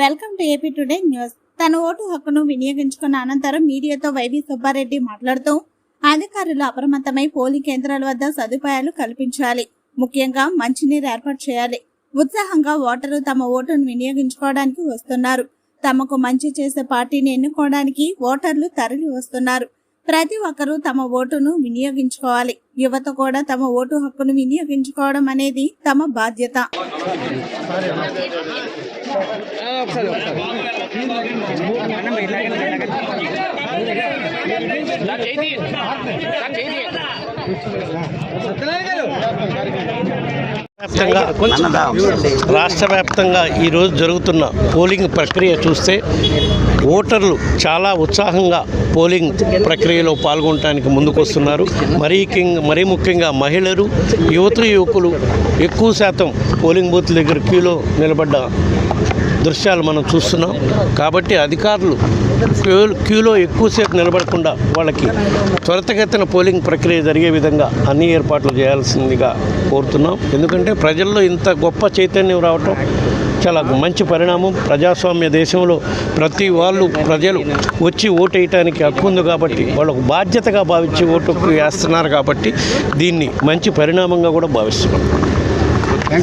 Welcome to AP today news. తన vote హక్కును వినియోగించుకున్న అనంతరం మీడియాతో వైవి సుబ్బారెడ్డి మాట్లాడుతూ అధికారులు అప్రమత్తమై పోలింగ్ కేంద్రాల వద్ద సదుపాయాలు కల్పించాలి. ముఖ్యంగా మంచినీరు ఏర్పాటు చేయాలి. ఉత్సాహంగా ఓటరు తమ ఓటును వినియోగించుకోవడానికి వస్తున్నారు. తమకు మంచి చేసే పార్టీని ఎన్నుకోవడానికి ఓటర్లు తరలి వస్తున్నారు. ప్రతి ఒక్కరూ తమ ఓటును వినియోగించుకోవాలి. యువత కూడా తమ ఓటు హక్కును వినియోగించుకోవడం అనేది తమ బాధ్యత. వ్యాప్తంగా రాష్ట్ర వ్యాప్తంగా ఈరోజు జరుగుతున్న పోలింగ్ ప్రక్రియ చూస్తే ఓటర్లు చాలా ఉత్సాహంగా పోలింగ్ ప్రక్రియలో పాల్గొనడానికి ముందుకొస్తున్నారు. మరీ మరీ ముఖ్యంగా మహిళలు యువత యువకులు ఎక్కువ శాతం పోలింగ్ బూత్ దగ్గర క్యూలో నిలబడ్డ దృశ్యాలు మనం చూస్తున్నాం. కాబట్టి అధికారులు క్యూ క్యూలో ఎక్కువసేపు నిలబడకుండా వాళ్ళకి త్వరితగతిన పోలింగ్ ప్రక్రియ జరిగే విధంగా అన్ని ఏర్పాట్లు చేయాల్సిందిగా కోరుతున్నాం. ఎందుకంటే ప్రజల్లో ఇంత గొప్ప చైతన్యం రావటం చాలా మంచి పరిణామం. ప్రజాస్వామ్య దేశంలో ప్రతి వాళ్ళు ప్రజలు వచ్చి ఓటు వేయటానికి హక్కు ఉంది కాబట్టి వాళ్ళకు బాధ్యతగా భావించి ఓటు వేస్తున్నారు కాబట్టి దీన్ని మంచి పరిణామంగా కూడా భావిస్తున్నాం.